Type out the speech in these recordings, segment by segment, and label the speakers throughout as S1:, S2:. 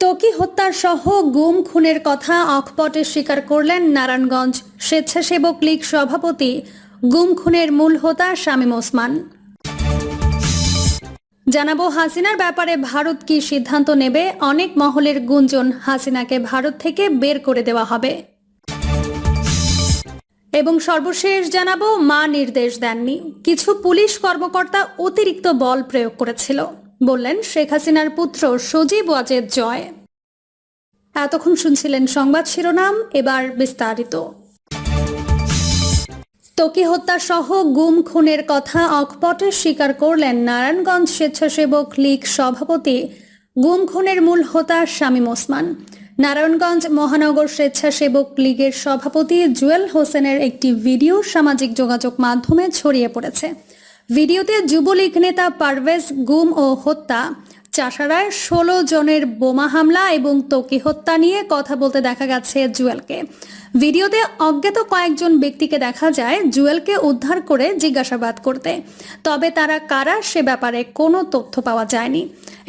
S1: ত্বকী হত্যার সহ গুম খুনের কথা অকপটে স্বীকার করলেন নারায়ণগঞ্জ স্বেচ্ছাসেবক লীগ সভাপতি গুম খুনের মূল হোতা শামীম ওসমান। জানাব, হাসিনার ব্যাপারে ভারত কি সিদ্ধান্ত নেবে? অনেক মহলের গুঞ্জন হাসিনাকে ভারত থেকে বের করে দেওয়া হবে। এবং সর্বশেষ জানাব, মা নির্দেশ দেননি। কিছু পুলিশ কর্মকর্তা অতিরিক্ত বল প্রয়োগ করেছিল। বললেন, শেখ হাসিনার পুত্র সজীব ওয়াজেদ জয়। এতক্ষণ শুনছিলেন সংবাদ শিরোনাম, এবার বিস্তারিত। তকি হত্যা সহ গুম, খুনের কথা অকপটে স্বীকার করলেন নারায়ণগঞ্জ স্বেচ্ছাসেবক লীগ সভাপতি। গুম, খুনের মূল হোতা শামীম ওসমান। নারায়ণগঞ্জ মহানগর স্বেচ্ছাসেবক লীগের সভাপতি জুয়েল হোসেনের একটি ভিডিও সামাজিক যোগাযোগ মাধ্যমে ছড়িয়ে পড়েছে। ভিডিওতে যুবলীগ নেতা পারভেজ গুম ও হত্যা। চাষারায় ষোলো জনের বোমা হামলা এবং তকি হত্যা নিয়ে কথা বলতে দেখা গেছে জুয়েলকে। ভিডিওতে অজ্ঞাত কয়েকজন ব্যক্তিকে দেখা যায় জুয়েলকে উদ্ধার করে জিজ্ঞাসাবাদ করতে। তবে তারা কারা সে ব্যাপারে কোনো তথ্য পাওয়া যায়নি।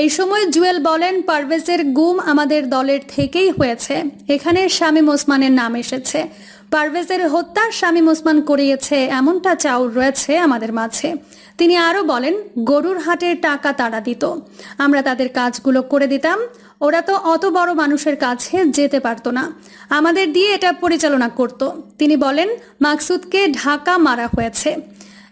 S1: এই সময় জুয়েল বলেন, পারভেজের গুম আমাদের দলের থেকেই হয়েছে। এখানে শামীম ওসমানের নাম এসেছে। পারভেজের হত্যা শামীম ওসমান করিয়েছে, এমনটা চাউর রয়েছে আমাদের মাঝে। তিনি আরও বলেন, গরুর হাটের টাকা তারা দিত। আমরা তাদের কাজগুলো করে দিতাম। ওরা তো অত বড় মানুষের কাছে যেতে পারতো না। আমাদের দিয়ে এটা পরিচালনা করত। তিনি বলেন, মাকসুদকে ঢাকা মারা হয়েছে।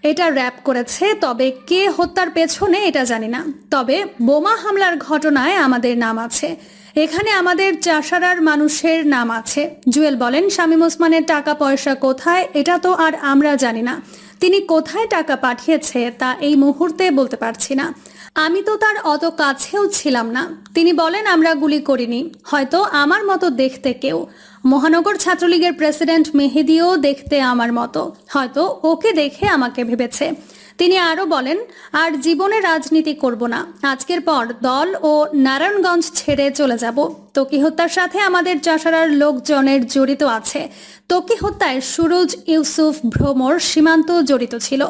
S1: এটা র্যাপ করেছে, তবে কে হত্যার পেছনে এটা জানি না। তবে বোমা হামলার ঘটনায় আমাদের নাম আছে। এখানে আমাদের চাষারার মানুষের নাম আছে। জুয়েল বলেন, শামীম ওসমানের টাকা পয়সা কোথায়, এটা তো আর আমরা জানি না। তিনি কোথায় টাকা পাঠিয়েছে, তা এই মুহূর্তে বলতে পারছি না। আমি তো তার অত কাছেও ছিলাম না। তিনি বলেন, আমরা গুলি করিনি। হয়তো আমার মতো দেখতে কেউ। মহানগর ছাত্রলীগের প্রেসিডেন্ট মেহেদিও দেখতে আমার মতো। হয়তো ওকে দেখে আমাকে ভেবেছে। তিনি আরও বলেন, আর জীবনে রাজনীতি করব না। আজকের পর দল ও নারায়ণগঞ্জ ছেড়ে চলে যাব। তকি হত্যার সাথে আমাদের চাষারার লোকজনের জড়িত আছে। তকি হত্যায় সুরজ ইউসুফ ভ্রমর সীমান্ত জড়িত ছিল।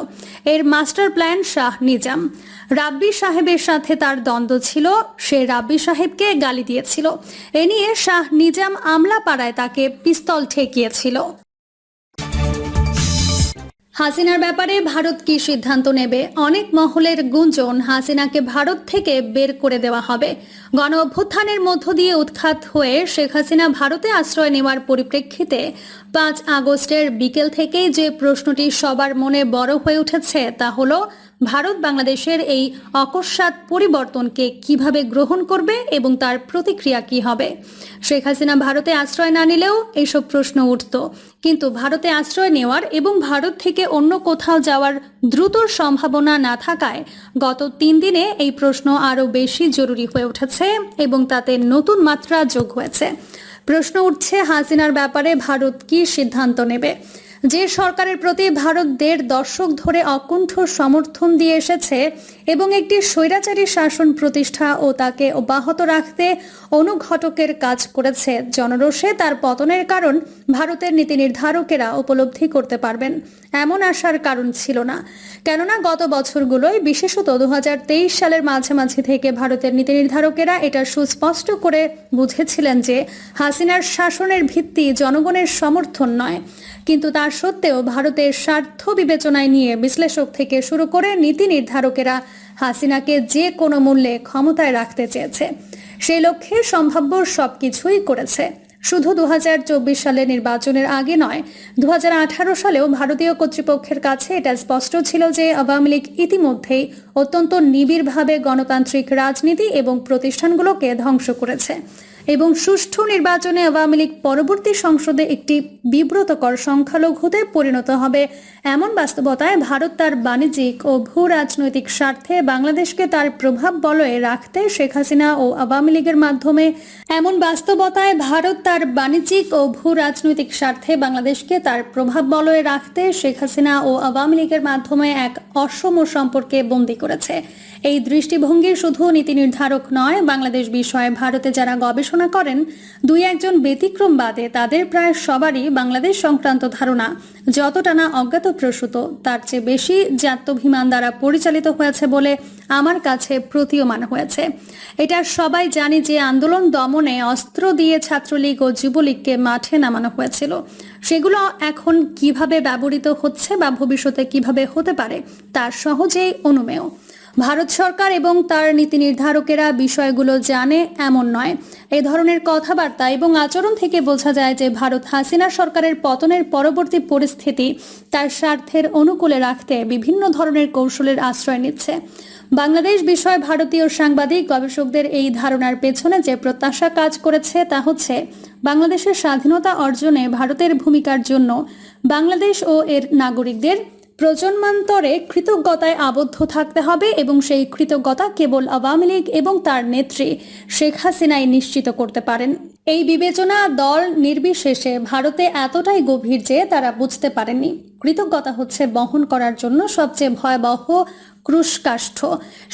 S1: এর মাস্টার প্ল্যান শাহ নিজাম। রাব্বি সাহেবের সাথে তার দ্বন্দ্ব ছিল। সে রাব্বি সাহেবকে গালি দিয়েছিল। এ নিয়ে শাহ নিজাম আমলাপাড়ায় তাকে পিস্তল ঠেকিয়েছিল। হাসিনার ব্যাপারে ভারত কি সিদ্ধান্ত নেবে? অনেক মহলের গুঞ্জন হাসিনাকে ভারত থেকে বের করে দেওয়া হবে। গণ অভ্যুত্থানের মধ্য দিয়ে উৎখাত হয়ে শেখ হাসিনা ভারতে আশ্রয় নেওয়ার পরিপ্রেক্ষিতে পাঁচ আগস্টের বিকেল থেকেই যে প্রশ্নটি সবার মনে বড় হয়ে উঠেছে তা হলো, ভারত বাংলাদেশের এই অকস্মাৎ পরিবর্তনকে কীভাবে গ্রহণ করবে এবং তার প্রতিক্রিয়া কি হবে? শেখ হাসিনা ভারতে আশ্রয় না নিলেও এইসব প্রশ্ন উঠত। কিন্তু ভারতে আশ্রয় নেওয়ার এবং ভারত থেকে অন্য কোথাও যাওয়ার দ্রুত সম্ভাবনা না থাকায় গত তিন দিনে এই প্রশ্ন আরও বেশি জরুরি হয়ে উঠেছে এবং তাতে নতুন মাত্রা যোগ হয়েছে। প্রশ্ন উঠছে হাসিনার ব্যাপারে ভারত কি সিদ্ধান্ত নেবে? যে সরকারের প্রতি ভারত দেড় দশক ধরে অকুণ্ঠ সমর্থন দিয়ে এসেছে এবং একটি স্বৈরাচারী শাসন প্রতিষ্ঠা ও তাকে অব্যাহত রাখতে অনুঘটকের কাজ করেছে জনরোষে, তার পতনের কারণ ভারতের নীতি নির্ধারকেরা উপলব্ধি করতে পারবেন এমন আশার কারণ ছিল না। কেননা গত বছরগুলোয়, বিশেষত দু হাজার তেইশ সালের মাঝামাঝি থেকে ভারতের নীতি নির্ধারকেরা এটা সুস্পষ্ট করে বুঝেছিলেন যে হাসিনার শাসনের ভিত্তি জনগণের সমর্থন নয়। কিন্তু তার সত্ত্বেও ভারতের স্বার্থ বিবেচনায় নিয়ে বিশ্লেষক থেকে শুরু করে নীতি নির্ধারকেরা হাসিনাকে যে কোনো মূল্যে ক্ষমতায় রাখতে চেয়েছে, সেই লক্ষ্যে সম্ভাব্য সবকিছুই করেছে। শুধু দু সালের নির্বাচনের আগে নয় দু সালেও ভারতীয় কর্তৃপক্ষের কাছে এটা স্পষ্ট ছিল যে আওয়ামী লীগ ইতিমধ্যেই অত্যন্ত নিবিড়ভাবে গণতান্ত্রিক রাজনীতি এবং প্রতিষ্ঠানগুলোকে ধ্বংস করেছে। এবং সুষ্ঠু নির্বাচনে আওয়ামী লীগ পরবর্তী সংসদে একটি বিব্রতকর সংখ্যালঘুতে পরিণত হবে। এমন বাস্তবতায় ভারত তার বাণিজ্যিক ও ভূ রাজনৈতিক স্বার্থে বাংলাদেশকে তার প্রভাব বলয়ে রাখতে শেখ হাসিনা ও আওয়ামী লীগের মাধ্যমে। এমন বাস্তবতায় ভারত তার বাণিজ্যিক ও ভূ রাজনৈতিক স্বার্থে বাংলাদেশকে তার প্রভাব বলয়ে রাখতে শেখ হাসিনা ও আওয়ামী লীগের মাধ্যমে এক অসম সম্পর্কে বন্দী করেছে। এই দৃষ্টিভঙ্গি শুধু নীতি নির্ধারক নয়, বাংলাদেশ বিষয়ে ভারতে যারা গবেষণা গবেষণা করেন, দুই একজন ব্যতিক্রম বাদে তাদের প্রায় সবারই বাংলাদেশ সংক্রান্ত ধারণা যতটা না অজ্ঞাতপ্রসূত তার চেয়ে বেশি জাত্যভিমান দ্বারা পরিচালিত হয়েছে বলে আমার কাছে প্রতীয়মান হয়েছে। এটা সবাই জানি যে আন্দোলন দমনে অস্ত্র দিয়ে ছাত্রলীগ ও যুবলীগকে মাঠে নামানো হয়েছিল। সেগুলো এখন কীভাবে ব্যবহৃত হচ্ছে বা ভবিষ্যতে কীভাবে হতে পারে তা সহজেই অনুমেয়। ভারত সরকার এবং তার নীতি নির্ধারকেরা বিষয়গুলো জানে এমন নয়। এ ধরনের কথাবার্তা এবং আচরণ থেকে বোঝা যায় যে ভারত হাসিনা সরকারের পতনের পরবর্তী পরিস্থিতি তার স্বার্থের অনুকূলে রাখতে বিভিন্ন ধরনের কৌশলের আশ্রয় নিচ্ছে। বাংলাদেশ বিষয়ে ভারতীয় সাংবাদিক, গবেষকদের এই ধারণার পেছনে যে প্রত্যাশা কাজ করেছে তা হচ্ছে, বাংলাদেশের স্বাধীনতা অর্জনে ভারতের ভূমিকার জন্য বাংলাদেশ ও এর নাগরিকদের প্রজন্মান্তরে কৃতজ্ঞতায় আবদ্ধ থাকতে হবে এবং সেই কৃতজ্ঞতা কেবল আওয়ামী লীগ এবং তার নেত্রী শেখ হাসিনাই নিশ্চিত করতে পারেন। এই বিবেচনা দল নির্বিশেষে ভারতে এতটাই গভীর যে তারা বুঝতে পারেনি কৃতজ্ঞতা হচ্ছে বহন করার জন্য সবচেয়ে ভয়াবহ ক্রুশকাষ্ঠ।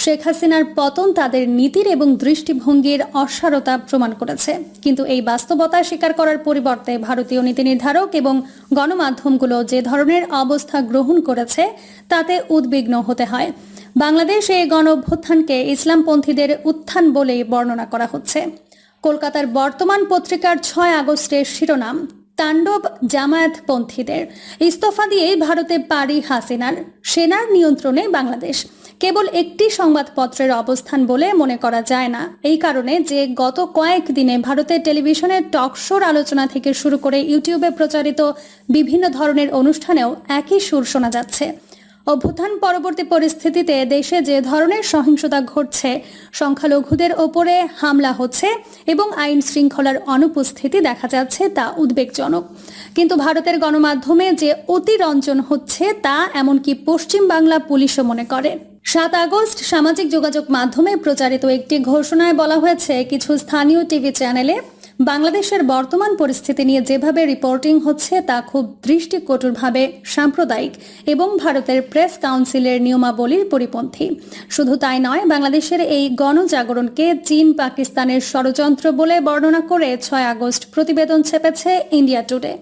S1: শেখ হাসিনার পতন তাদের নীতির এবং দৃষ্টিভঙ্গির অসারতা প্রমাণ করেছে। কিন্তু এই বাস্তবতা স্বীকার করার পরিবর্তে ভারতীয় নীতি নির্ধারক এবং গণমাধ্যমগুলো যে ধরনের অবস্থা গ্রহণ করেছে, তাতে উদ্বিগ্ন হতে হয়। বাংলাদেশ এই গণ অভ্যুত্থানকে ইসলামপন্থীদের উত্থান বলেই বর্ণনা করা হচ্ছে। কলকাতার বর্তমান পত্রিকার ছয় আগস্টের শিরোনাম তাণ্ডব জামায়াতপন্থীদের। ইস্তফা দিয়ে ভারতে পারি হাসিনার। সেনার নিয়ন্ত্রণে বাংলাদেশ। কেবল একটি সংবাদপত্রের অবস্থান বলে মনে করা যায় না। এই কারণে যে গত কয়েক দিনে ভারতের টেলিভিশনের টক শোর আলোচনা থেকে শুরু করে ইউটিউবে প্রচারিত বিভিন্ন ধরনের অনুষ্ঠানেও একই সুর শোনা যাচ্ছে। অভ্যুত্থান পরবর্তী পরিস্থিতিতে দেশে যে ধরনের সহিংসতা ঘটছে, সংখ্যালঘুদের ওপরে হামলা হচ্ছে এবং আইন শৃঙ্খলার অনুপস্থিতি দেখা যাচ্ছে তা উদ্বেগজনক। কিন্তু ভারতের গণমাধ্যমে যে অতিরঞ্জন হচ্ছে তা এমনকি পশ্চিম বাংলা পুলিশও মনে করে। সাত আগস্ট সামাজিক যোগাযোগ মাধ্যমে প্রচারিত একটি ঘোষণায় বলা হয়েছে, কিছু স্থানীয় টিভি চ্যানেলে বাংলাদেশের বর্তমান পরিস্থিতি নিয়ে যেভাবে রিপোর্টিং হচ্ছে তা খুব দৃষ্টিকটুরভাবে সাম্প্রদায়িক এবং ভারতের প্রেস কাউন্সিলের নিয়মাবলীর পরিপন্থী। শুধু তাই নয়, বাংলাদেশের এই গণজাগরণকে চীন পাকিস্তানের ষড়যন্ত্র বলে বর্ণনা করে ছয় আগস্ট প্রতিবেদন ছেপেছে ইন্ডিয়া টুডে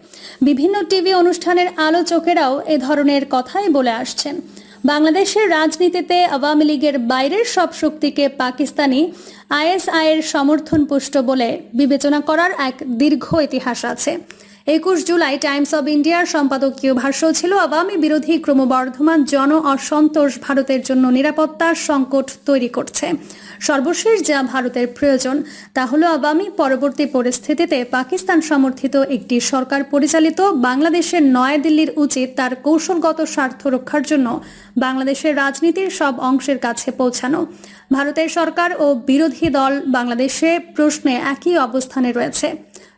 S1: বিভিন্ন টিভি অনুষ্ঠানের আলোচকেরাও এ ধরনের কথাই বলে আসছেন। বাংলাদেশের রাজনীতিতে আওয়ামী লীগের বাইরের সব শক্তিকে পাকিস্তানি আইএসআইয়ের সমর্থন পুষ্ট বলে বিবেচনা করার এক দীর্ঘ ইতিহাস আছে। একুশ জুলাই টাইমস অব ইন্ডিয়ার সম্পাদকীয় ভাষ্য ছিল, আওয়ামী বিরোধী ক্রমবর্ধমান জন অসন্তোষ ভারতের জন্য নিরাপত্তার সংকট তৈরি করছে। সর্বশেষ যা ভারতের প্রয়োজন, তা হল আওয়ামী পরবর্তী পরিস্থিতিতে পাকিস্তান সমর্থিত একটি সরকার পরিচালিত, বাংলাদেশের নয়াদিল্লির উচিত তার কৌশলগত স্বার্থ রক্ষার জন্য বাংলাদেশের রাজনীতির সব অংশের কাছে পৌঁছানো। ভারতের সরকার ও বিরোধী দল বাংলাদেশে প্রশ্নে একই অবস্থানে রয়েছে।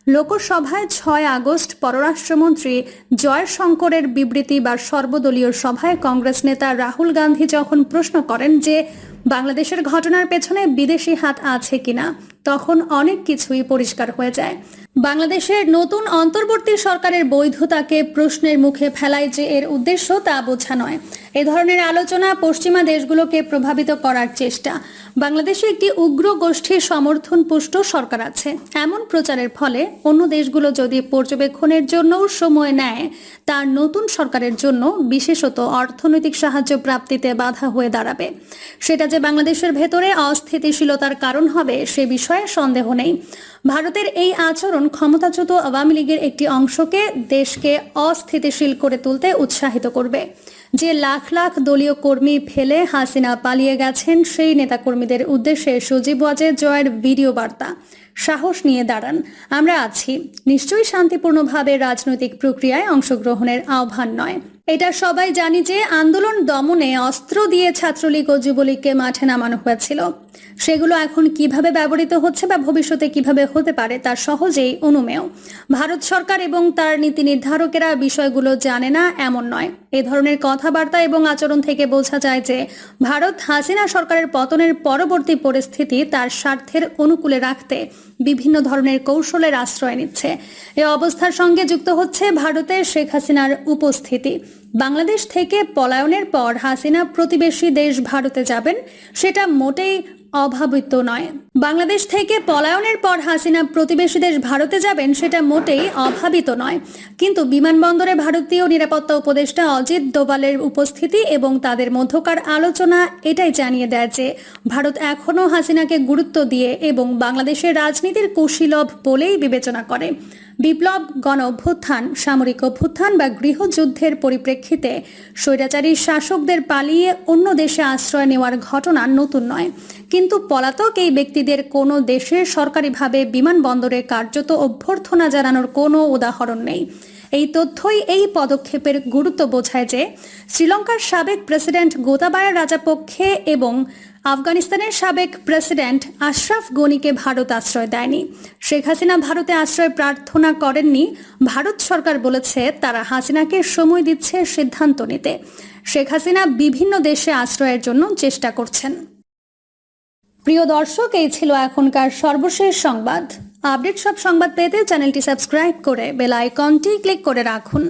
S1: লোকসভায় ছয় আগস্ট পররাষ্ট্রমন্ত্রী জয়শঙ্করের বিবৃতি বা সর্বদলীয় সভায় কংগ্রেস নেতা রাহুল গান্ধী যখন প্রশ্ন করেন যে বাংলাদেশের ঘটনার পেছনে বিদেশি হাত আছে কিনা, তখন অনেক কিছুই পরিষ্কার হয়ে যায়। বাংলাদেশের নতুন অন্তর্বর্তী সরকারের বৈধতাকে প্রশ্নের মুখে ফেলায় যে এর উদ্দেশ্য তা বোঝা নয়। এ ধরনের আলোচনা পশ্চিমা দেশগুলোকে প্রভাবিত করার চেষ্টা। বাংলাদেশে একটি উগ্র গোষ্ঠীর সমর্থন পুষ্ট সরকার আছে। এমন প্রচারের ফলে অন্য দেশগুলো যদি পর্যবেক্ষণের জন্যও সময় নেয়, তার নতুন সরকারের জন্য বিশেষত অর্থনৈতিক সাহায্য প্রাপ্তিতে বাধা হয়ে দাঁড়াবে। সেটা যে বাংলাদেশের ভেতরে অস্থিতিশীলতার কারণ হবে সে বিষয়ে সন্দেহ নেই। ভারতের এই আচরণ ক্ষমতাচ্যুত আওয়ামী লীগের একটি অংশকে দেশকে অস্থিতিশীল করে তুলতে উৎসাহিত করবে। যে লাখ লাখ দলীয় কর্মী ফেলে হাসিনা পালিয়ে গেছেন, সেই নেতাকর্মীদের উদ্দেশ্যে সজীব ওয়াজের জয়ের ভিডিও বার্তা। সাহস নিয়ে দাঁড়ান। আমরা আছি। নিশ্চয়ই শান্তিপূর্ণভাবে রাজনৈতিক প্রক্রিয়ায় অংশগ্রহণের আহ্বান নয়। এটা সবাই জানি যে আন্দোলন দমনে অস্ত্র দিয়ে ছাত্রলীগ ও যুবলীগকে মাঠে নামানো হয়েছিল। সেগুলো এখন কীভাবে ব্যবহৃত হচ্ছে বা ভবিষ্যতে কীভাবে হতে পারে তার সহজেই অনুমেয়। ভারত সরকার এবং তার নীতি নির্ধারকেরা বিষয়গুলো জানে না, এমন নয়। এ ধরনের কথাবার্তা এবং আচরণ থেকে বোঝা যায় যে ভারত হাসিনা সরকারের পতনের পরবর্তী পরিস্থিতি তার স্বার্থের অনুকূলে রাখতে বিভিন্ন ধরনের কৌশলের আশ্রয় নিচ্ছে। এ অবস্থার সঙ্গে যুক্ত হচ্ছে ভারতের শেখ হাসিনার উপস্থিতি। বাংলাদেশ থেকে পলায়নের পর হাসিনা প্রতিবেশী দেশ ভারতে যাবেন, সেটা মোটেই অভাবিত নয়। বাংলাদেশ থেকে পলায়নের পর হাসিনা প্রতিবেশী দেশ ভারতে যাবেন, সেটা মোটেই অভাবিত নয়। কিন্তু বিমানবন্দরে ভারতীয় নিরাপত্তা উপদেষ্টা অজিত দোভালের উপস্থিতি এবং তাদের মধ্যকার আলোচনা এটাই জানিয়ে দেয় যে, ভারত এখনও হাসিনাকে গুরুত্ব দিয়ে এবং বাংলাদেশের রাজনীতির কুশীলভ বলেই বিবেচনা করে। বিপ্লব গণ অভ্যুত্থান সামরিক অভ্যুত্থান বা গৃহযুদ্ধের পরিপ্রেক্ষিতে স্বৈরাচারী শাসকদের পালিয়ে অন্য দেশে আশ্রয় নেওয়ার ঘটনা নতুন নয়। কিন্তু পলাতক এই ব্যক্তিদের কোনো দেশে সরকারিভাবে বিমানবন্দরে কার্যত অভ্যর্থনা জানানোর কোনো উদাহরণ নেই। এই তথ্যই এই পদক্ষেপের গুরুত্ব বোঝায় যে, শ্রীলঙ্কার সাবেক প্রেসিডেন্ট গোতাবায়া রাজাপক্ষে এবং আফগানিস্তানের সাবেক প্রেসিডেন্ট আশরাফ গনিকে ভারত আশ্রয় দেয়নি। শেখ হাসিনা ভারতে আশ্রয় প্রার্থনা করেননি। ভারত সরকার বলেছে তারা হাসিনাকে সময় দিচ্ছে সিদ্ধান্ত নিতে। শেখ হাসিনা বিভিন্ন দেশে আশ্রয়ের জন্য চেষ্টা করছেন। প্রিয় দর্শক, এই ছিল এখনকার সর্বশেষ সংবাদ। আপডেট সব সংবাদ পেতে চ্যানেলটি সাবস্ক্রাইব করে বেল আইকনটি ক্লিক করে রাখুন।